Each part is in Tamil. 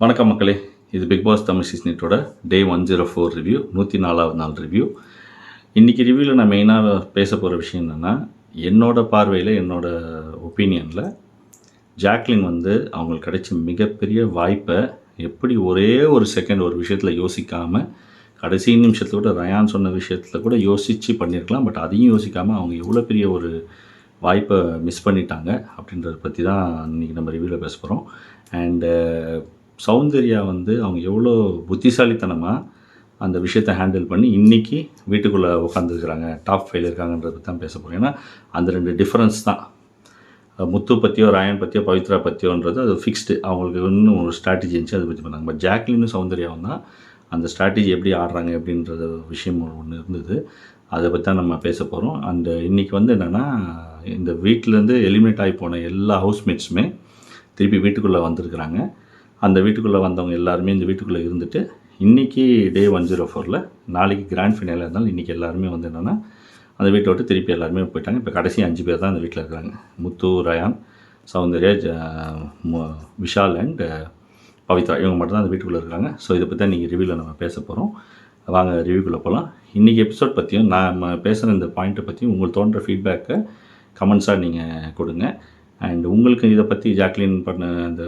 வணக்கம் மக்களே. இது big pass Tamil சீசனிட்டோட day one zero four review நூற்றி நாலாவது நாள் ரிவ்யூ இன்றைக்கி ரிவ்யூவில் நான் மெயினாக பேச போகிற விஷயம் என்னென்னா என்னோட பார்வையில் என்னோட ஒப்பீனியனில் ஜாக்லின் வந்து அவங்களுக்கு கிடைச்ச மிகப்பெரிய வாய்ப்பை எப்படி ஒரே ஒரு செகண்ட் ஒரு விஷயத்தில் யோசிக்காமல் கடைசி நிமிஷத்தில் கூட ரயான் சொன்ன விஷயத்தில் கூட யோசித்து பண்ணியிருக்கலாம் பட் அதையும் யோசிக்காமல் அவங்க எவ்வளோ பெரிய ஒரு வாய்ப்பை மிஸ் பண்ணிட்டாங்க அப்படின்றத பற்றி தான் இன்றைக்கி நம்ம ரிவ்யூவில் பேச போகிறோம் அண்டு சௌந்தர்யா வந்து அவங்க எவ்வளோ புத்திசாலித்தனமாக அந்த விஷயத்தை ஹேண்டில் பண்ணி இன்றைக்கி வீட்டுக்குள்ளே உட்காந்துருக்குறாங்க டாப் ஃபைல் இருக்காங்கன்றத பற்றி தான் பேச போகிறோம் ஏன்னா அந்த ரெண்டு டிஃப்ரென்ஸ் தான். முத்து பற்றியோ ராயன் பற்றியோ பவித்ரா பற்றியோன்றது அது ஃபிக்ஸ்டு அவங்களுக்கு இன்னும் ஒரு ஸ்ட்ராட்டஜி இருந்துச்சு அதை பற்றி பண்ணாங்க. பட் ஜாக்லின்னு சௌந்தர்யாவும் தான் அந்த ஸ்ட்ராட்டஜி எப்படி ஆடுறாங்க அப்படின்றது விஷயம் ஒன்று இருந்தது. அதை பற்றி தான் நம்ம பேச போகிறோம் அண்டு இன்றைக்கி வந்து என்னென்னா இந்த வீட்டிலேருந்து எலிமினேட் ஆகி போன எல்லா ஹவுஸ்மேட்ஸுமே திருப்பி வீட்டுக்குள்ளே வந்திருக்கிறாங்க. அந்த வீட்டுக்குள்ளே வந்தவங்க எல்லாருமே இந்த வீட்டுக்குள்ளே இருந்துட்டு இன்றைக்கி டே ஒன் ஜீரோ ஃபோரில் நாளைக்கு கிராண்ட் ஃபினாலே இருந்தாலும் இன்றைக்கி எல்லாருமே வந்து என்னென்னா அந்த வீட்டை விட்டு திருப்பி எல்லாருமே போயிட்டாங்க. இப்போ கடைசி அஞ்சு பேர் தான் அந்த வீட்டில் இருக்கிறாங்க முத்து ரயான் சௌந்தர்யா ஜ- விஷால் அண்ட் பவித்ரா. இவங்க மட்டும்தான் அந்த வீட்டுக்குள்ளே இருக்காங்க. ஸோ இதை பற்றி தான் நீங்கள் ரிவ்யூவில் நம்ம பேச போகிறோம் வாங்க ரிவ்யூக்குள்ளே போகலாம் இன்றைக்கி எபிசோட் பற்றியும் நம்ம பேசுகிற இந்த பாயிண்ட்டை பற்றியும் உங்களுக்கு தோன்ற ஃபீட்பேக்கை கமெண்ட்ஸாக நீங்கள் கொடுங்க. அண்ட் உங்களுக்கு இதை பற்றி ஜாக்லின் பண்ண அந்த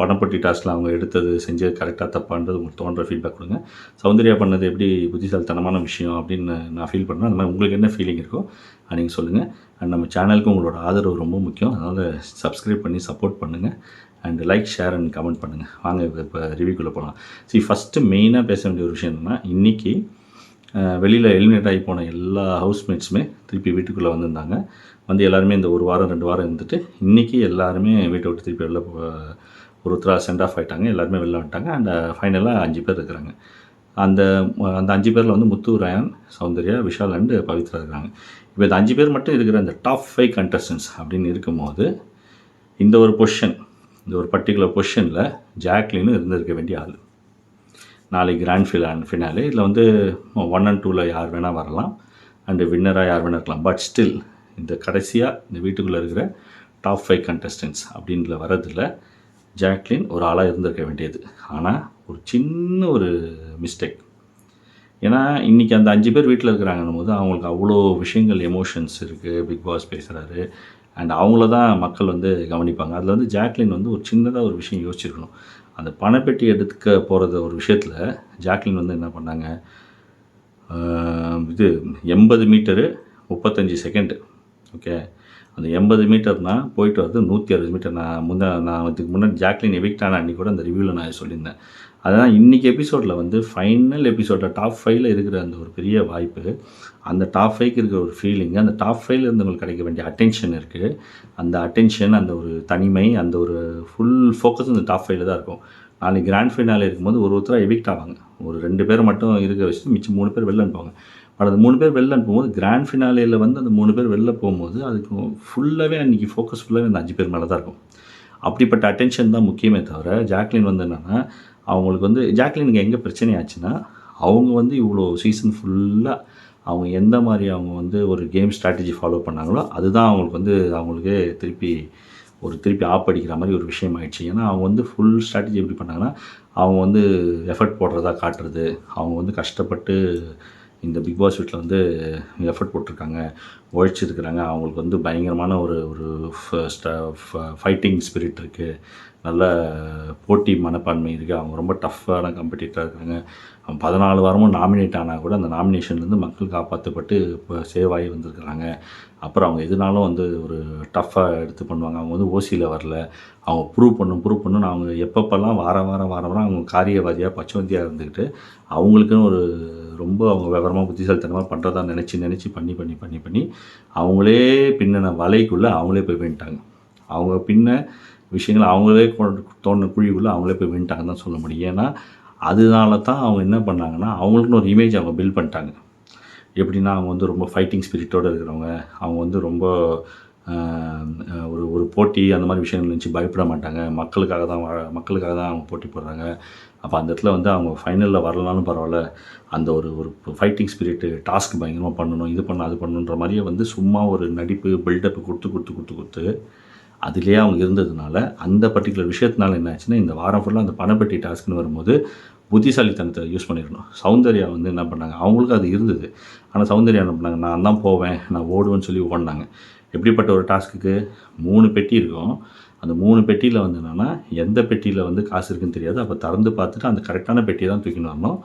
பணப்பட்டி டாஸ்கில் அவங்க எடுத்தது செஞ்சது கரெக்டாக தப்பான்றது உங்களுக்கு தோன்ற ஃபீட்பேக் கொடுங்க. சௌந்தர்யா பண்ணது எப்படி புத்திசாலித்தனமான விஷயம் அப்படின்னு நான் ஃபீல் பண்ணுறேன் அந்த மாதிரி உங்களுக்கு என்ன ஃபீலிங் இருக்கோ நீங்கள் சொல்லுங்கள் அண்ட் நம்ம சேனலுக்கு உங்களோட ஆதரவு ரொம்ப முக்கியம். அதனால் சப்ஸ்கிரைப் பண்ணி சப்போர்ட் பண்ணுங்கள் and like share and comment பண்ணுங்கள் வாங்க இப்போ ரிவ்யூக்குள்ளே போகலாம் சரி ஃபஸ்ட்டு மெயினாக பேச வேண்டிய ஒரு விஷயம் என்னென்னா இன்றைக்கி வெளியில் எலிமினேட் ஆகி போன எல்லா ஹவுஸ்மேட்ஸுமே திருப்பி வீட்டுக்குள்ளே வந்திருந்தாங்க. வந்து எல்லாருமே இந்த ஒரு வாரம் ரெண்டு வாரம் இருந்துட்டு இன்றைக்கி எல்லாருமே வீட்டை விட்டு திருப்பி வெளில ஒருத்தராக சென்ட் ஆஃப் ஆகிட்டாங்க எல்லாருமே வெளில வந்துட்டாங்க. அண்ட் ஃபைனலாக அஞ்சு பேர் இருக்கிறாங்க. அந்த அந்த அஞ்சு பேரில் வந்து முத்து ராயன் சௌந்தர்யா விஷால் அண்டு பவித்ரா இருக்கிறாங்க. இப்போ இந்த அஞ்சு பேர் மட்டும் இருக்கிற அந்த டாப் ஃபைவ் கண்டஸ்டன்ஸ் அப்படின்னு இருக்கும்போது இந்த ஒரு பொஷன் இந்த ஒரு பர்டிகுலர் பொஷனில் ஜாக்லின்னு இருந்திருக்க வேண்டிய ஆள். நாளைக்கு கிராண்ட் ஃபினான் ஃபினாலே இதில் வந்து ஒன் அண்ட் டூவில் யார் வேணால் வரலாம். அண்டு வின்னராக யார் வேணால் இருக்கலாம். பட் ஸ்டில் இந்த கடைசியாக இந்த வீட்டுக்குள்ளே இருக்கிற டாப் ஃபைவ் கண்டஸ்டன்ஸ் அப்படின்ற வரதில் ஜாக்லின் ஒரு ஆளாக இருந்திருக்க வேண்டியது. ஆனால் ஒரு சின்ன ஒரு மிஸ்டேக் ஏன்னா இன்றைக்கி அந்த அஞ்சு பேர் வீட்டில் இருக்கிறாங்கன்னும் போது அவங்களுக்கு அவ்வளோ விஷயங்கள் எமோஷன்ஸ் இருக்குது பிக் பாஸ் பேசுகிறாரு அண்ட் அவங்கள தான் மக்கள் வந்து கவனிப்பாங்க. அதில் வந்து ஜாக்லின் வந்து ஒரு சின்னதாக ஒரு விஷயம் யோசிச்சிருக்கணும். அந்த பணப்பெட்டி எடுத்துக்க போகிறது ஒரு விஷயத்தில் ஜாக்லின் வந்து என்ன பண்ணாங்க? இது எண்பது மீட்டரு முப்பத்தஞ்சு செகண்டு. ஓகே? அந்த எண்பது மீட்டர்னால் போயிட்டு வரது நூற்றி அறுபது மீட்டர். நான் முன்ன நான் இதுக்கு முன்னாடி ஜாக்லின் எவிக்ட் ஆன அன்றைக்கி கூட அந்த ரிவ்யூவில் நான் சொல்லியிருந்தேன். அதான் இன்றைக்கி எபிசோடில் வந்து ஃபைனல் எபிசோடில் டாப் ஃபைவ்ல இருக்கிற அந்த ஒரு பெரிய வாய்ப்பு. அந்த டாப் ஃபைவ்க்கு இருக்கிற ஒரு ஃபீலிங் அந்த டாப் ஃபைவ்ல இருந்தவங்களுக்கு கிடைக்க வேண்டிய அட்டென்ஷன் இருக்குது அந்த அட்டென்ஷன் அந்த ஒரு தனிமை அந்த ஒரு ஃபுல் ஃபோக்கஸ் அந்த டாப் ஃபைவ்ல தான் இருக்கும். நாளைக்கு கிராண்ட் ஃபைனாலே இருக்கும்போது ஒரு ஒருத்தராக எவிக்ட் ஆவாங்க. ஒரு ரெண்டு பேர் மட்டும் இருக்க வச்சுட்டு மிச்சம் மூணு பேர் வெளில அனுப்புவாங்க. பட் அந்த மூணு பேர் வெளில அனுப்பும்போது கிராண்ட் ஃபினாலேயில் வந்து அந்த மூணு பேர் வெளில போகும்போது அதுக்கு ஃபுல்லாகவே அன்றைக்கி ஃபோக்கஸ் ஃபுல்லாகவே அந்த அஞ்சு பேர் மேலே தான் இருக்கும். அப்படிப்பட்ட அட்டென்ஷன் தான் முக்கியமே தவிர ஜாக்லின் வந்து என்னென்னா அவங்களுக்கு வந்து ஜாக்லினுக்கு எங்கே பிரச்சனை ஆச்சுன்னா அவங்க வந்து இவ்வளோ சீசன் ஃபுல்லாக அவங்க எந்த மாதிரி அவங்க வந்து ஒரு கேம் ஸ்ட்ராட்டஜி ஃபாலோ பண்ணாங்களோ அதுதான் அவங்களுக்கு வந்து அவங்களுக்கே திருப்பி ஒரு திருப்பி ஆப் அடிக்கிற மாதிரி ஒரு விஷயம் ஆயிடுச்சு ஏன்னா அவங்க வந்து ஃபுல் ஸ்ட்ராட்டஜி எப்படி பண்ணாங்கன்னா அவங்க வந்து எஃபர்ட் போடுறதா காட்டுறது அவங்க வந்து கஷ்டப்பட்டு இந்த பிக் பாஸ் வீட்டில் வந்து எஃபர்ட் போட்டிருக்காங்க. உழைச்சிருக்கிறாங்க. அவங்களுக்கு வந்து பயங்கரமான ஒரு ஒரு ஃபைட்டிங் ஸ்பிரிட் இருக்குது நல்ல போட்டி மனப்பான்மை இருக்குது அவங்க ரொம்ப டஃப்பான காம்படிட்டராக இருக்காங்க. அவங்க பதினாலு வாரமும் நாமினேட் ஆனால் கூட அந்த நாமினேஷன்லேருந்து மக்கள் காப்பாற்றப்பட்டு இப்போ சேவ் ஆகி வந்திருக்கிறாங்க. அப்புறம் அவங்க எதுனாலும் வந்து ஒரு டஃப்பாக எடுத்து பண்ணுவாங்க. அவங்க வந்து ஓசியில் வரல. அவங்க ப்ரூவ் பண்ணும் ப்ரூவ் பண்ணணும் அவங்க எப்பப்பெல்லாம் வார வாரம் வாரம் வாரம் அவங்க காரியவாதியாக பச்சவந்தியாக இருந்துக்கிட்டு அவங்களுக்குன்னு ஒரு ரொம்ப அவங்க விவரமாக புத்திசாலித்தனமாக பண்ணுறதா நினச்சி நினச்சி பண்ணி பண்ணி பண்ணி பண்ணி அவங்களே பின்னின வலைக்குள்ளே அவங்களே போய் வின்ட்டாங்க அவங்க பின்ன விஷயங்கள் அவங்களே தோணுன குழிக்குள்ளே அவங்களே போய் வின்ட்டாங்கன்னு தான் சொல்ல முடியும். ஏன்னா அதனால தான் அவங்க என்ன பண்ணாங்கன்னா அவங்களுக்குன்னு ஒரு இமேஜ் அவங்க பில்ட் பண்ணிட்டாங்க. எப்படின்னா அவங்க வந்து ரொம்ப ஃபைட்டிங் ஸ்பிரிட்டோடு இருக்கிறவங்க. அவங்க வந்து ரொம்ப ஒரு ஒரு போட்டி அந்த மாதிரி விஷயங்கள் நினச்சி பயப்பட மாட்டாங்க. மக்களுக்காக தான் மக்களுக்காக தான் அவங்க போட்டி போடுறாங்க. அப்போ அந்த இடத்துல வந்து அவங்க ஃபைனலில் வரலனாலும் பரவாயில்ல. அந்த ஒரு ஒரு ஃபைட்டிங் ஸ்பிரிட்டு டாஸ்க் பயங்கரமாக பண்ணணும் இது பண்ண அது பண்ணணுன்ற மாதிரியே வந்து சும்மா ஒரு நடிப்பு பில்டப் கொடுத்து கொடுத்து கொடுத்து கொடுத்து அதுலேயே அவங்க இருந்ததுனால அந்த பர்டிகுலர் விஷயத்தினால என்ன ஆச்சுன்னா இந்த வாரம் ஃபுல்லாக அந்த பணப்பெட்டி டாஸ்க்னு வரும்போது புத்திசாலித்தனத்தை யூஸ் பண்ணிடணும். சௌந்தர்யா வந்து என்ன பண்ணாங்க அவங்களுக்கும் அது இருந்தது. ஆனால் சௌந்தர்யா என்ன பண்ணாங்க நான் தான் போவேன் நான் ஓடுவேன்னு சொல்லி ஓடினாங்க எப்படிப்பட்ட ஒரு டாஸ்க்குக்கு மூணு பெட்டி இருக்கும். அந்த மூணு பெட்டியில் வந்து என்னென்னா எந்த பெட்டியில் வந்து காசு இருக்குன்னு தெரியாது. அப்போ திறந்து பார்த்துட்டு அந்த கரெக்டான பெட்டியை தான் தூக்கின்னு வரணும்.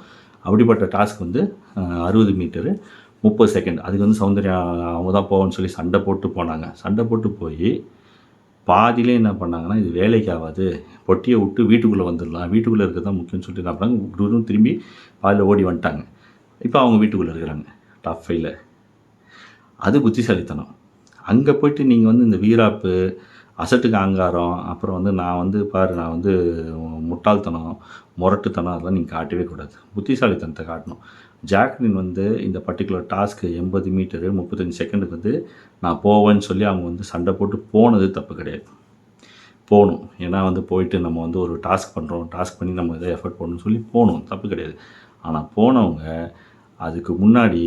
அப்படிப்பட்ட டாஸ்க் வந்து அறுபது மீட்டரு முப்பது செகண்ட். அதுக்கு வந்து சௌந்தர்யா அவங்க தான் போவேன்னு சொல்லி சண்டை போட்டு போனாங்க. சண்டை போட்டு போய் பாதியிலே என்ன பண்ணாங்கன்னா இது வேலைக்கு ஆகாது பொட்டியை விட்டு வீட்டுக்குள்ளே வந்துடலாம். வீட்டுக்குள்ளே இருக்க தான் முக்கியம்னு சொல்லிட்டு என்ன பண்ணாங்க? திரும்பி பாதியில் ஓடி வந்துட்டாங்க. இப்போ அவங்க வீட்டுக்குள்ளே இருக்கிறாங்க. டாப் ஃபைவ்ல அது புத்திசாலித்தனம். அங்கே போயிட்டு நீங்கள் வந்து இந்த வீராப்பு அசட்டுக்கு அங்காரம் அப்புறம் வந்து நான் வந்து பாரு நான் வந்து முட்டாள்தனம் முரட்டுத்தனம் அதெல்லாம் நீங்கள் காட்டவே கூடாது. புத்திசாலித்தனத்தை காட்டணும். ஜாக்லின் வந்து இந்த பர்டிகுலர் டாஸ்க்கு எண்பது மீட்டரு முப்பத்தஞ்சு செகண்டுக்கு வந்து நான் போவேன்னு சொல்லி அவங்க வந்து சண்டை போட்டு போனது தப்பு கிடையாது. போகணும். ஏன்னா வந்து போயிட்டு நம்ம வந்து ஒரு டாஸ்க் பண்ணுறோம் டாஸ்க் பண்ணி நம்ம எதாவது எஃபர்ட் பண்ணணும்னு சொல்லி போகணும். தப்பு கிடையாது. ஆனால் போனவங்க அதுக்கு முன்னாடி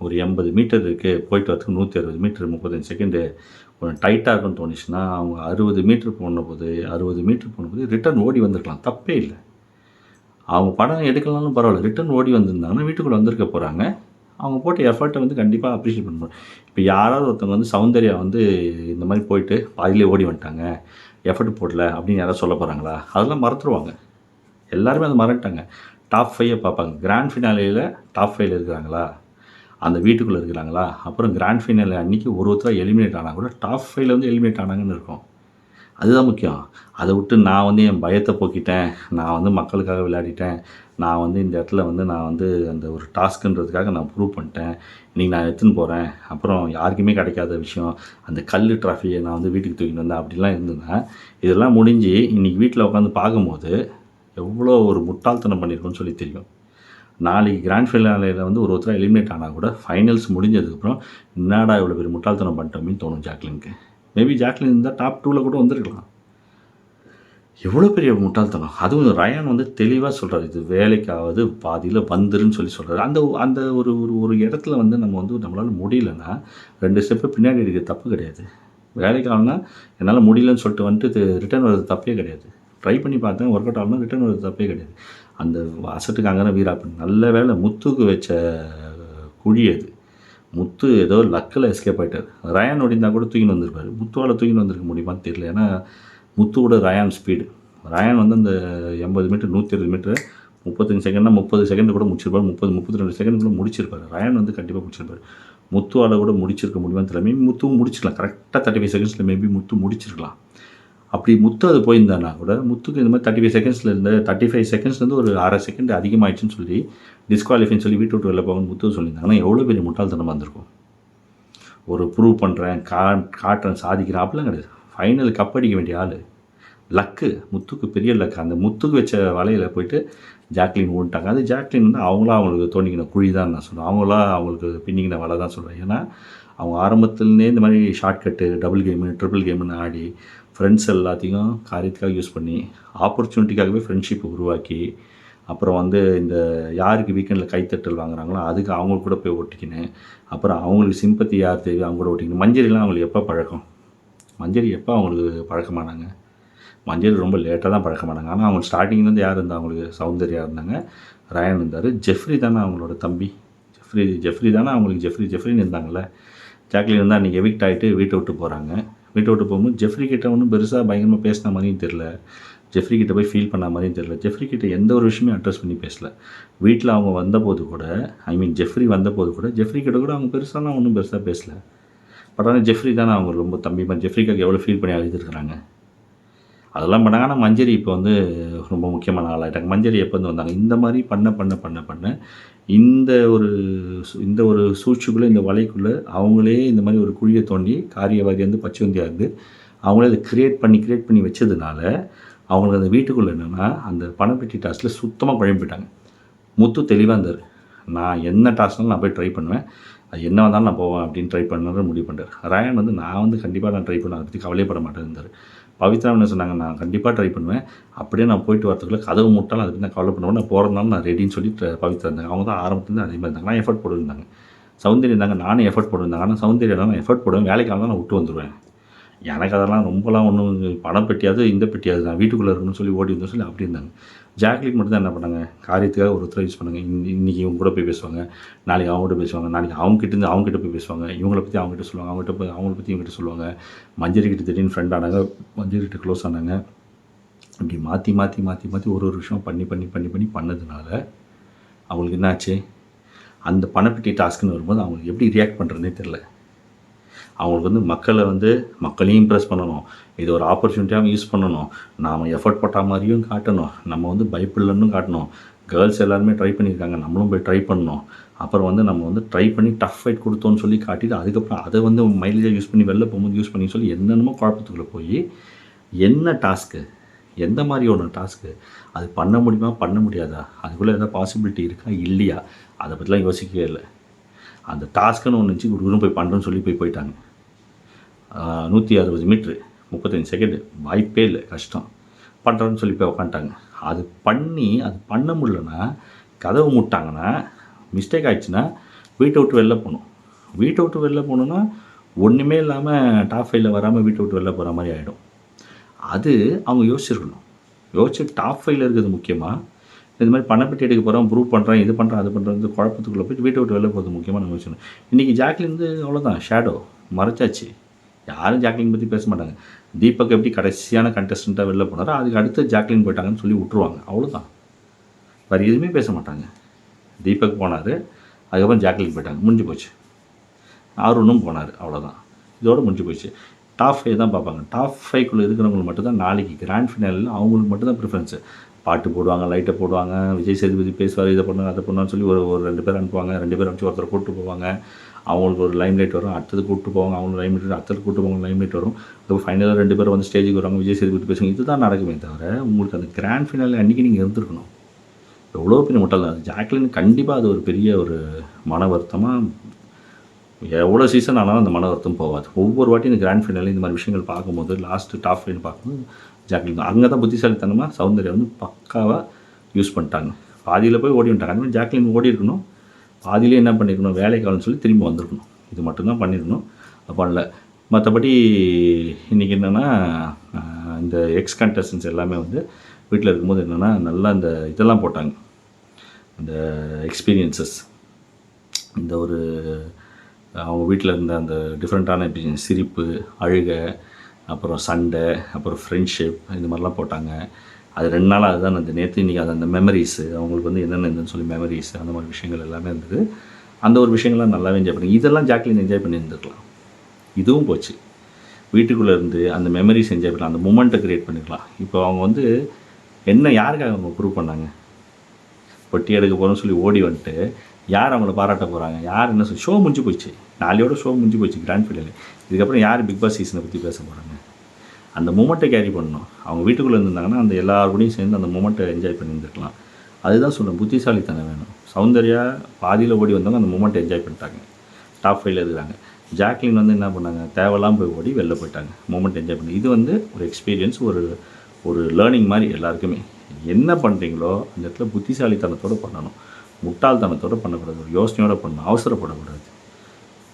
ஒரு எண்பது மீட்டர் இருக்குது போயிட்டு வரதுக்கு நூற்றி அறுபது மீட்டர் முப்பத்தஞ்சு செகண்டு கொஞ்சம் டைட்டாக இருக்குன்னு தோணுச்சுன்னா அவங்க அறுபது மீட்ரு போனபோது அறுபது மீட்ரு போனபோது ரிட்டர்ன் ஓடி வந்திருக்கலாம். தப்பே இல்லை. அவங்க படம் எடுக்கலனாலும் பரவாயில்ல. ரிட்டர்ன் ஓடி வந்திருந்தாங்கன்னா வீட்டுக்குள்ளே வந்திருக்க போகிறாங்க அவங்க போட்ட எஃபர்ட்டை வந்து கண்டிப்பாக அப்ரிஷியேட் பண்ணணும் இப்போ யாராவது ஒருத்தவங்க வந்து சௌந்தர்யா வந்து இந்த மாதிரி போயிட்டு பாதியிலே ஓடி வந்துட்டாங்க. எஃபர்ட் போடல அப்படின்னு யாராவது சொல்ல போகிறாங்களா அதெல்லாம் மறந்துடுவாங்க எல்லாருமே அதை மறந்துட்டாங்க. டாப் ஃபைவை பார்ப்பாங்க. கிராண்ட் ஃபினாலேயில் டாப் ஃபைவ்ல இருக்கிறாங்களா? அந்த வீட்டுக்குள்ளே இருக்கிறாங்களா? அப்புறம் கிராண்ட் ஃபைனல் அன்றைக்கி ஒரு ஒருத்தராக எலிமினேட் ஆனால் கூட டாப் ஃபைவ்ல வந்து எலிமினேட் ஆனாங்கன்னு இருக்கும். அதுதான் முக்கியம். அதை விட்டு நான் வந்து என் பயத்தை போக்கிட்டேன். நான் வந்து மக்களுக்காக விளையாடிட்டேன். நான் வந்து இந்த இடத்துல வந்து நான் வந்து அந்த ஒரு டாஸ்க்குன்றதுக்காக நான் ப்ரூவ் பண்ணிட்டேன். இன்றைக்கி நான் எடுத்துன்னு போகிறேன் அப்புறம் யாருக்குமே கிடைக்காத விஷயம். அந்த கல் ட்ராஃபியை நான் வந்து வீட்டுக்கு தூக்கிட்டு வந்தேன். அப்படிலாம் இருந்தேன் இதெல்லாம் முடிஞ்சு இன்றைக்கி வீட்டில் உட்காந்து பார்க்கும்போது எவ்வளோ ஒரு முட்டாள்தனம் பண்ணியிருக்கோன்னு சொல்லி தெரியும். நாளைக்கு கிராண்ட் ஃபைனலில் வந்து ஒரு ஒருத்தர் எலிமினேட் ஆனால் கூட ஃபைனல்ஸ் முடிஞ்சதுக்கப்புறம் என்னடா இவ்வளோ பெரிய முட்டாள்தனம் பண்ணிட்டோம்னு தோணும் ஜாக்லினுக்கு. மேபி ஜாக்லின் இருந்தால் டாப் டூவில் கூட வந்திருக்கலாம். எவ்வளோ பெரிய முட்டாள்தனம். அதுவும் ரயான் வந்து தெளிவாக சொல்கிறார் இது வேலைக்காவது பாதியில் வந்துருன்னு சொல்லி சொல்கிறாரு அந்த அந்த ஒரு ஒரு ஒரு இடத்துல வந்து நம்ம வந்து நம்மளால் முடியலன்னா ரெண்டு ஸ்டெப்பு பின்னாடி எடுக்க தப்பு கிடையாது. வேலைக்கு ஆகணும்னா என்னால் முடியலன்னு சொல்லிட்டு வந்துட்டு ரிட்டர்ன் வர்றது தப்பே கிடையாது. ட்ரை பண்ணி பார்த்தேன் ஒர்க் அவுட் ஆகலாம் ரிட்டர்ன் வர்றது தப்பே கிடையாது. அந்த அசட்டுக்கு அங்கே வீராப்பன் நல்ல வேலை முத்துக்கு வச்ச குழி அது. முத்து ஏதோ லக்கில் எஸ்கேப் ஆகிட்டார் ரயான் ஒடிந்தால் கூட தூக்கின்னு வந்திருப்பார். முத்துவால் தூக்கின்னு வந்திருக்க முடியுமான்னு தெரியல. ஏன்னா முத்துவோட ரயான் ஸ்பீடு ரயான் வந்து அந்த எண்பது மீட்டர் நூற்றி இருபது மீட்டர் முப்பத்தஞ்சு செகண்ட்னா முப்பது செகண்ட் கூட முடிச்சிருப்பார். முப்பது முப்பத்தி ரெண்டு செகண்ட் கூட முடிச்சிருப்பார். ரயான் வந்து கண்டிப்பாக முடிச்சிருப்பார். முத்துவால் கூட முடிச்சிருக்க முடியுமான்னு தெரியல. மேபி முத்துவும் முடிச்சிருக்கலாம் கரெக்டாக தேர்ட்டி ஃபைவ் செகண்ட்ஸில் மேபி முத்து முடிச்சிருக்கலாம். அப்படி முத்து அது போயிருந்தானா கூட முத்துக்கு இந்த மாதிரி தேர்ட்டி ஃபைவ் செகண்ட்ஸில் இருந்து தேர்ட்டி ஃபைவ் செகண்ட்ஸ்லேருந்து ஒரு அரை செகண்ட் அதிகமாகிடுச்சுன்னு சொல்லி டிஸ்குவாலிஃபைன்னு சொல்லி வீட்டு விட்டு வெளில போகணும்னு முத்து சொல்லியிருந்தாங்கன்னா எவ்வளோ பெரிய முட்டாள்தனமாக இருந்திருக்கும். ஒரு ப்ரூவ் பண்ணுறேன் கா காட்டுறேன் சாதிக்கிறேன் அப்படிலாம் கிடையாது. ஃபைனல் கப் அடிக்க வேண்டிய ஆள். லக்கு முத்துக்கு பெரிய லக்கு அந்த முத்துக்கு வச்ச வலையில் போயிட்டு ஜாக்லின் ஊன்ட்டாங்க அது ஜாக்லின் வந்து அவங்களா அவங்களுக்கு தோண்டிக்கின குழி தான் நான் சொல்லுவேன். அவங்களா அவங்களுக்கு பின்னிக்கின வலை தான் சொல்லுவேன். ஏன்னா அவங்க ஆரம்பத்துலேருந்தே இந்த மாதிரி short cut double game triple கேமுன்னு ஆடி ஃப்ரெண்ட்ஸ் எல்லாத்தையும் காரியத்துக்காக யூஸ் பண்ணி ஆப்பர்ச்சுனிட்டிக்காகவே ஃப்ரெண்ட்ஷிப் உருவாக்கி அப்புறம் வந்து இந்த யாருக்கு வீக்கெண்டில் கைத்தட்டல் வாங்குறாங்களோ அதுக்கு அவங்க கூட போய் ஒட்டிக்கினேன் அப்புறம் அவங்களுக்கு சிம்பத்தி யார் தேவை அவங்க கூட ஒட்டிக்கணும் மஞ்சரிலாம் அவங்களுக்கு எப்போ பழக்கம்? மஞ்சரி எப்போ அவங்களுக்கு பழக்கமானாங்க? மஞ்சரி ரொம்ப லேட்டாக தான் பழக்கமானாங்க. ஆனால் அவங்க ஸ்டார்டிங்லேருந்து யார் இருந்தால் அவங்களுக்கு சௌந்தர்யா இருந்தாங்க ரயன் இருந்தார் ஜெஃப்ரி தானே அவங்களோட தம்பி. ஜெஃப்ரி ஜெஃப்ரி தானே அவங்களுக்கு ஜெஃப்ரி ஜெஃப்ரின்னு இருந்தாங்கள்ல ஜாக்லின் இருந்தால் அன்றைக்கி எவிக்ட் ஆகிட்டு வீட்டை விட்டு போகிறாங்க வீட்டை அவுட்டு போகும்போது ஜெஃப்ரி கிட்ட ஒன்றும் பெருசாக பயங்கரமாக பேசின மாதிரியும் தெரில ஜெஃப்ரி கிட்ட போய் ஃபீல் பண்ண மாதிரியும் தெரில ஜெஃப்ரி கிட்ட எந்த ஒரு விஷயமே அட்ரஸ் பண்ணி பேசல. வீட்டில் அவங்க வந்தபோது கூட ஐ மீன் ஜெஃப்ரி வந்தபோது கூட ஜெஃப்ரி கிட்ட கூட அவங்க பெருசாலாம் ஒன்றும் பெருசாக பேசல. பட் ஆனால் ஜெஃப்ரி தானே அவங்க ரொம்ப தம்பி மாதிரி ஜெஃப்ரிக்காக எவ்வளோ ஃபீல் பண்ணி அழுதுருக்குறாங்க அதெல்லாம் பண்ணாங்க ஆனால் மஞ்சரி இப்போ வந்து ரொம்ப முக்கியமான ஆளாகிட்டாங்க மஞ்சரி எப்போ வந்து வந்தாங்க? இந்த மாதிரி பண்ண பண்ண பண்ண பண்ண இந்த ஒரு சு- இந்த ஒரு சூழ்ச்சிக்குள்ளே இந்த வலைக்குள்ளே அவங்களே இந்த மாதிரி ஒரு குழியை தோண்டி காரியவாதி வந்து பச்சைவந்தியாக இருந்து அவங்களே அதை கிரியேட் பண்ணி கிரியேட் பண்ணி வச்சதுனால அவங்களுக்கு அந்த வீட்டுக்குள்ளே என்னென்னா அந்த பணப்பெட்டி டாஸ்கில் சுத்தமாக குழம்பிட்டாங்க முத்து தெளிவாக இருந்தார். நான் என்ன டாஸ்க்னாலும் நான் போய் ட்ரை பண்ணுவேன். அது என்ன வந்தாலும் நான் போவேன் அப்படின்னு ட்ரை பண்ணுறது முடிவு பண்ணுறாரு ராயன் வந்து நான் வந்து கண்டிப்பாக நான் ட்ரை பண்ணுவேன். அதை பற்றி கவலையப்பட மாட்டேன் இருந்தார். பவித்ரா என்ன சொன்னாங்க நான் கண்டிப்பாக ட்ரை பண்ணுவேன். அப்படியே நான் போயிட்டு வரதுக்குள்ள கதவு மூட்டாலும் அதுக்கு நான் கவலை பண்ணுவேன். நான் போகிறதுனால நான் ரெடின்னு சொல்லி பவித்ரா இருந்தாங்க. அவங்க தான் ஆரம்பத்துலேருந்து அதே மாதிரி இருந்தாங்க. நான் எஃபர்ட் போட்டுருந்தாங்க சௌந்தர்யம் இருந்தாங்க நானும் எஃபர்ட் போட்டுருந்தாங்க ஆனால் சௌந்தர்யம் நான் எஃபர்ட் போடுவேன். வேலைக்காக தான் நான் விட்டு வந்துடுவேன் எனக்கு அதெல்லாம் ரொம்பலாம் ஒன்றும் பணம் பெட்டியாவது இந்த பெட்டியாவது நான் வீட்டுக்குள்ளே இருக்கணும்னு சொல்லி ஓடி இருந்தோம் சொல்லி அப்படி இருந்தாங்க. ஜாக்லின் மட்டும் தான் என்ன பண்ணாங்க? காரியத்துக்காக ஒருத்தர் யூஸ் பண்ணுங்க. இன்னி- இன்றைக்கி இவங்க கூட போய் பேசுவாங்க. நாளைக்கு அவங்க கூட பேசுவாங்க. நாளைக்கு அவங்க இருந்து அவங்க போய் பேசுவாங்க. இவங்கள பற்றி அவங்ககிட்ட சொல்லுவாங்க. அவங்ககிட்ட போய் அவங்கள பற்றி இவங்ககிட்ட சொல்லுவாங்க. மஞ்சரி கிட்ட திடீர்னு ஃப்ரெண்ட் ஆனாங்க. மஞ்சரி கிட்ட க்ளோஸ் ஆனாங்க. இப்படி மாற்றி மாற்றி மாற்றி மாற்றி ஒரு ஒரு விஷயம் பண்ணி பண்ணி பண்ணி பண்ணி பண்ணதுனால அவங்களுக்கு என்னாச்சு? அந்த பணப்பெட்டி டாஸ்க்குன்னு வரும்போது அவங்களுக்கு எப்படி ரியாக்ட் பண்ணுறதுனே தெரில அவங்களுக்கு வந்து மக்களை வந்து மக்களையும் இம்ப்ரெஸ் பண்ணணும். இது ஒரு ஆப்பர்ச்சுனிட்டியாகவும் யூஸ் பண்ணணும். நாம் எஃபர்ட் போட்ட மாதிரியும் காட்டணும். நம்ம வந்து பயப்பில்லைன்னு காட்டணும். கேர்ள்ஸ் எல்லாருமே ட்ரை பண்ணியிருக்காங்க. நம்மளும் போய் ட்ரை பண்ணணும். அப்புறம் வந்து நம்ம வந்து ட்ரை பண்ணி டஃப் ஃபைட் கொடுத்தோன்னு சொல்லி காட்டிட்டு அதுக்கப்புறம் அதை வந்து மைலேஜாக யூஸ் பண்ணி வெளில போகும்போது யூஸ் பண்ணி சொல்லி என்னென்னமோ குழப்பத்துக்குள்ளே போய் என்ன டாஸ்க்கு எந்த மாதிரி ஒன்று டாஸ்க்கு அது பண்ண முடியுமா? பண்ண முடியாதா? அதுக்குள்ளே எதாவது பாசிபிலிட்டி இருக்கா? இல்லையா? அதை பற்றிலாம் யோசிக்கவே இல்லை. அந்த டாஸ்க்குன்னு ஒன்று வச்சு குரு போய் பண்ணுறேன்னு சொல்லி போய் போயிட்டாங்க. நூற்றி அறுபது மீட்ரு முப்பத்தஞ்சு செகண்டு வாய்ப்பே இல்லை கஷ்டம். பண்ணுறேன்னு சொல்லி போய் உக்காந்துட்டாங்க. அது பண்ணி அது பண்ண முடியலன்னா கதவு மூட்டாங்கன்னா மிஸ்டேக் ஆகிடுச்சுன்னா வீட்டை விட்டு வெளில போகணும். வீட்டை விட்டு வெளில போகணுன்னா ஒன்றுமே இல்லாமல் டாப் ஃபைவ்ல வராமல் வீட்டை விட்டு வெளில போகிற மாதிரி ஆகிடும் அது அவங்க யோசிச்சிருக்கணும். யோசிச்சு டாப் ஃபைவ்ல இருக்கிறது முக்கியமாக இது மாதிரி பணப்பெட்டி எடுக்க போகிறோம் ப்ரூவ் பண்ணுறேன் இது பண்ணுறேன் அது பண்ணுறது குழப்பத்துக்குள்ளே போயிட்டு வீட்டை விட்டு வெளில போகிறது முக்கியமாக நம்ம யோசிக்கணும். இன்றைக்கி ஜாக்லின் வந்து அவ்வளோதான் ஷேடோ மறைச்சாச்சு. யாரும் ஜாக்லின் பற்றி பேச மாட்டாங்க. தீபக் எப்படி கடைசியான கண்டஸ்டண்ட்டாக வெளில போனாரோ அதுக்கு அடுத்து ஜாக்லின் போயிட்டாங்கன்னு சொல்லி விட்ருவாங்க அவ்வளோதான் வேறு எதுவுமே பேச மாட்டாங்க. தீபக் போனார் அதுக்கப்புறம் ஜாக்லின் போயிட்டாங்க. முடிஞ்சு போச்சு. அருணும் போனார் அவ்வளோதான் இதோடு முடிஞ்சு போச்சு. டாப் ஃபைவ் தான் பார்ப்பாங்க. டாப் ஃபைவ்க்குள்ளே இருக்கிறவங்களுக்கு மட்டும்தான் நாளைக்கு கிராண்ட் ஃபினாலில் அவங்களுக்கு மட்டும்தான் ப்ரிஃபரன்ஸு பாட்டு போடுவாங்க லைட்டை போடுவாங்க விஜய் சேதுபதி பேசுவார் இதை பண்ணுவாங்க அதை பண்ணுவான்னு சொல்லி ஒரு ஒரு ரெண்டு பேர் அனுப்புவாங்க ரெண்டு பேர் அனுப்பிச்சு ஒருத்தர் கூப்பிட்டு போவாங்க. அவங்களுக்கு ஒரு லைம் லைட் வரும் அடுத்தது கூப்பிட்டு போவாங்க அவங்க லைம் லைட் அடுத்தது கூப்பிட்டு போவாங்க லைம் லைட் வரும். இப்போ ஃபைனலாக ரெண்டு பேர் வந்து ஸ்டேஜுக்கு வருவாங்க விஜய் சேதுபதி பேசுவாங்க. இதுதான் நடக்குமே தவிர உங்களுக்கு அந்த கிராண்ட் ஃபினாலே அன்றைக்கி நீங்கள் இருந்திருக்கணும். எவ்வளோ பெரிய முட்டாள் தான் ஜாக்லின் கண்டிப்பாக அது ஒரு பெரிய ஒரு மன வருத்தமாக எவ்வளோ சீசன் ஆனாலும் அந்த மன வருத்தம் போகாது. ஒவ்வொரு வாட்டியும் இந்த கிராண்ட் ஃபைனல் இந்த மாதிரி விஷயங்கள் பார்க்கும்போது லாஸ்ட்டு டாப் ஃபைன் பார்க்கும்போது ஜாக்லின் அங்கே தான் புத்திசாலித்தனமாக சௌந்தர்யா வந்து பக்காவாக யூஸ் பண்ணிட்டாங்க. பாதியில் போய் ஓடி வந்துட்டாங்க. அந்த மாதிரி ஜாக்லின் ஓடி இருக்கணும். பாதியிலே என்ன பண்ணியிருக்கணும் வேலைக்கு சொல்லி திரும்பி வந்திருக்கணும். இது மட்டும்தான் பண்ணியிருக்கணும் பண்ணல மற்றபடி இன்றைக்கி என்னென்னா இந்த எக்ஸ் கண்டஸ்டன்ஸ் எல்லாமே வந்து வீட்டில் இருக்கும்போது என்னென்னா நல்லா இந்த இதெல்லாம் போட்டாங்க. இந்த எக்ஸ்பீரியன்சஸ் இந்த ஒரு அவங்க வீட்டில் இருந்த அந்த டிஃப்ரெண்ட்டான சிரிப்பு அழுகை அப்புறம் சண்டை அப்புறம் ஃப்ரெண்ட்ஷிப் இந்த மாதிரிலாம் போட்டாங்க. அது ரெண்டு நாள் அதுதான் அந்த நேற்று இன்றைக்கி அது அந்த மெமரிஸு அவங்களுக்கு வந்து என்னென்ன சொல்லி மெமரிஸ் அந்த மாதிரி விஷயங்கள் எல்லாமே இருந்தது. அந்த ஒரு விஷயங்கள்லாம் நல்லாவே என்ஜாய் பண்ணி இதெல்லாம் ஜாக்லின் என்ஜாய் பண்ணியிருந்துருக்கலாம். இதுவும் போச்சு. வீட்டுக்குள்ளே இருந்து அந்த மெமரிஸ் என்ஜாய் பண்ணலாம் அந்த மூமெண்ட்டை க்ரியேட் பண்ணிக்கலாம். இப்போ அவங்க வந்து என்ன யாருக்காக அவங்க ப்ரூவ் பண்ணாங்க? பொட்டி எடுக்க போகிறோம்னு சொல்லி ஓடி வந்துட்டு யார் அவங்கள பாராட்ட போகிறாங்க யார் என்ன சொல்லி ஷோ முடிஞ்சு போச்சு. நாளையோட ஷோ முடிஞ்சு போச்சு கிராண்ட் ஃபைனல் இதுக்கப்புறம் யார் பிக் பாஸ் சீசனை பற்றி பேச போகிறாங்க அந்த மூமெண்ட்டை கேரி பண்ணணும். அவங்க வீட்டுக்குள்ளே இருந்திருந்தாங்கன்னா அந்த எல்லாருக்கூடையும் சேர்ந்து அந்த மூமெண்ட்டை என்ஜாய் பண்ணியிருந்துருக்கலாம். அதுதான் சொல்லுவேன் புத்திசாலித்தனம் வேணும். சௌந்தர்யா பாதியில் ஓடி வந்தவங்க அந்த மூமெண்ட்டை என்ஜாய் பண்ணிட்டாங்க. டாப் ஃபைவ்ல இருக்கிறாங்க. ஜாக்லின் வந்து என்ன பண்ணாங்க? தேவையில்லாமல் போய் ஓடி வெளில போயிட்டாங்க. மூமெண்ட் என்ஜாய் பண்ணி. இது வந்து ஒரு எக்ஸ்பீரியன்ஸ் ஒரு ஒரு லேர்னிங் மாதிரி எல்லாருக்குமே. என்ன பண்ணுறீங்களோ அந்த இடத்துல புத்திசாலித்தனத்தோடு பண்ணணும். முட்டாள்தனத்தோடு பண்ணக்கூடாது. ஒரு யோசனையோடு பண்ணணும். அவசரப்படக்கூடாது.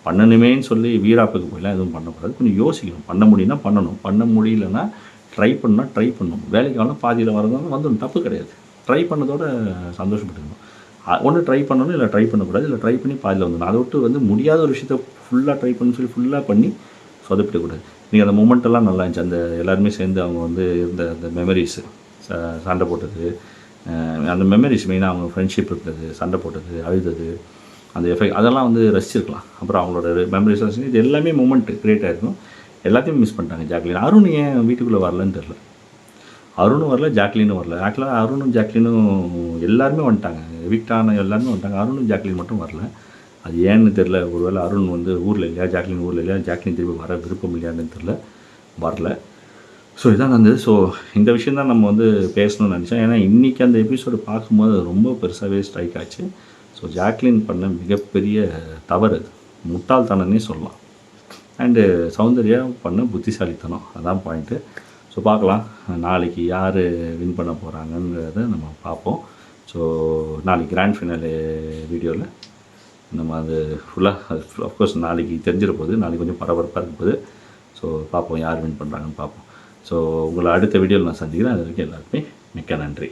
பண்ணணுமேன்னு சொல்லி வீராப்புக்கு போயெல்லாம் எதுவும் பண்ணக்கூடாது கொஞ்சம் யோசிக்கணும். பண்ண முடியும்னா பண்ணணும். பண்ண முடியலன்னா ட்ரை பண்ணால் ட்ரை பண்ணணும். வேலைக்கு ஆனால் பாதியில் வரதாலும் வந்துடும் தப்பு கிடையாது. ட்ரை பண்ணதோட சந்தோஷப்பட்டுக்கணும். ஒன்று ட்ரை பண்ணணும் இல்லை ட்ரை பண்ணக்கூடாது இல்லை ட்ரை பண்ணி பாதியில் வந்துடணும். அதை விட்டு வந்து முடியாத ஒரு விஷயத்த ஃபுல்லாக ட்ரை பண்ணு சொல்லி ஃபுல்லாக பண்ணி சொதப்பிடக்கூடாது. நீங்கள் அந்த மூமெண்ட்டெல்லாம் நல்லா இருந்துச்சு. அந்த எல்லாருமே சேர்ந்து அவங்க வந்து இருந்த அந்த மெமரிஸு சண்டை போட்டது அந்த மெமரிஸ் மெயினாக அவங்க ஃப்ரெண்ட்ஷிப் இருந்தது சண்டை போட்டது அழுதது. அந்த எஃபெக்ட் அதெல்லாம் வந்து ரசிச்சிருக்கலாம். அப்புறம் அவங்களோட மெமரிஸ் ரசிச்சு இது எல்லாமே மூமெண்ட் க்ரியேட் ஆகிருக்கும் எல்லாத்தையும் மிஸ் பண்ணிட்டாங்க ஜாக்லின். அருண் ஏன் வீட்டுக்குள்ளே வரலன்னு தெரில அருணும் வரல ஜாக்லினும் வரல. ஆக்சுவலாக அருணும் ஜாக்லினும் எல்லாருமே வந்துட்டாங்க. எவிக்டான எல்லாருமே வந்துட்டாங்க. அருணும் ஜாக்லின் மட்டும் வரல. அது ஏன்னு தெரில ஒருவேளை அருண் வந்து ஊரில் இல்லையா ஜாக்லின் ஊரில் இல்லையா ஜாக்லின் திருப்பி வர விருப்பம் இல்லையான்னு தெரில வரல. ஸோ இதான் நடந்தது ஸோ இந்த விஷயம் தான் நம்ம வந்து பேசணும்னு நினச்சேன் ஏன்னா இன்றைக்கி அந்த எபிசோடு பார்க்கும்போது அது ரொம்ப பெருசாகவே ஸ்ட்ரைக் ஆச்சு. ஸோ ஜாக்லின் பண்ண மிகப்பெரிய தவறு முட்டாள்தனம்னே சொல்லலாம். அண்டு சௌந்தர்யா பண்ண புத்திசாலித்தனம் அதான் பாயிண்ட்டு ஸோ பார்க்கலாம் நாளைக்கு யார் வின் பண்ண போகிறாங்கன்றத நம்ம பார்ப்போம். ஸோ நாளைக்கு கிராண்ட் ஃபினாலே வீடியோவில் நம்ம அது ஃபுல்லாக அது அஃப்கோர்ஸ் நாளைக்கு தெரிஞ்சிட போகுது நாளைக்கு கொஞ்சம் பரபரப்பாக இருக்க போகுது ஸோ பார்ப்போம் யார் வின் பண்ணுறாங்கன்னு பார்ப்போம். ஸோ உங்களை அடுத்த வீடியோவில் நான் சந்திக்கிறேன். அது வரைக்கும் எல்லாருக்குமே மிக்க நன்றி.